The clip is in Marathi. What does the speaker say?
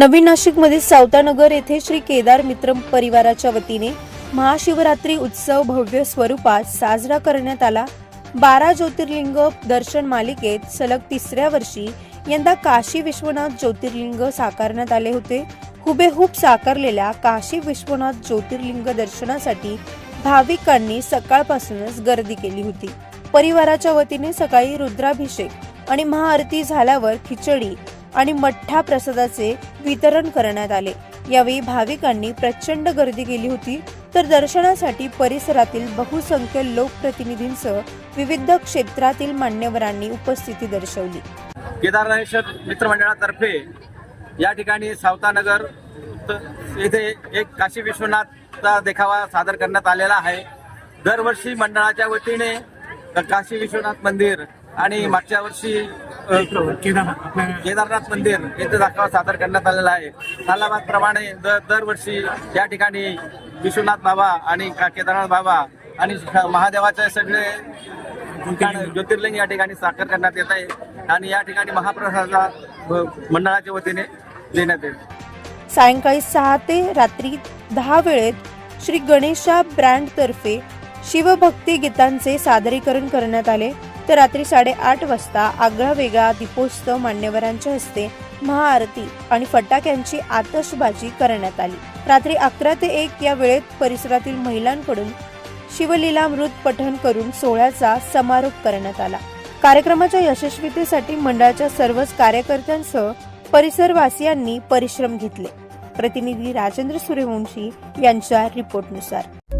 नवीन नाशिकमधील सावतानगर येथे श्री केदार मित्र परिवाराच्या वतीने महाशिवरात्री उत्सव भव्य स्वरूपात साजरा करण्यात आला. बारा ज्योतिर्लिंग दर्शन मालिकेत सलग तिसऱ्या वर्षी यंदा काशी विश्वनाथ ज्योतिर्लिंग साकारण्यात आले होते. हुबेहूब साकारलेल्या काशी विश्वनाथ ज्योतिर्लिंग दर्शनासाठी भाविकांनी सकाळपासूनच गर्दी केली होती. परिवाराच्या वतीने सकाळी रुद्राभिषेक आणि महाआरती झाल्यावर खिचडी आणि मठ्ठा प्रसादाचे वितरण करण्यात आले. यावेळी भाविकांनी प्रचंड गर्दी केली होती तर दर्शनासाठी परिसरातील बहुसंख्य लोकप्रतिनिधींसह विविध क्षेत्रातील मान्यवरांनी उपस्थिती दर्शवली. केदारनाथ मित्रमंडळातर्फे या ठिकाणी सावतानगर येथे एक काशी विश्वनाथचा देखावा सादर करण्यात आलेला आहे. दरवर्षी मंडळाच्या वतीने काशी विश्वनाथ मंदिर आणि मागच्या वर्षी केदारनाथ मंदिर येथे दाखवा सादर करण्यात आलेला आहे. सालाबादप्रमाणे दर दरवर्षी या ठिकाणी विश्वनाथ बाबा आणि केदारनाथ बाबा आणि महादेवाचे सगळे ज्योतिर्लिंग. या ठिकाणी साकार करण्यात येत आहे. आणि या ठिकाणी महाप्रसादा मंडळाच्या वतीने देण्यात येईल. सायंकाळी सहा ते रात्री दहा वेळेत श्री गणेशा ब्रँड तर्फे शिवभक्ती गीतांचे सादरीकरण करण्यात आले. तर रात्री साडेआठ वाजता आगळा वेगळा दीपोत्सव मान्यवरांच्या हस्ते महाआरती आणि फटाक्यांची आतषबाजी करण्यात आली. रात्री अकरा ते एक या वेळेत परिसरातील महिलांकडून शिवलीलामृत पठण करून सोहळ्याचा समारोप करण्यात आला. कार्यक्रमाच्या यशस्वीतेसाठी मंडळाच्या सर्वच कार्यकर्त्यांसह परिसरवासियांनी परिश्रम घेतले. प्रतिनिधी राजेंद्र सूर्यवंशी यांच्या रिपोर्टनुसार.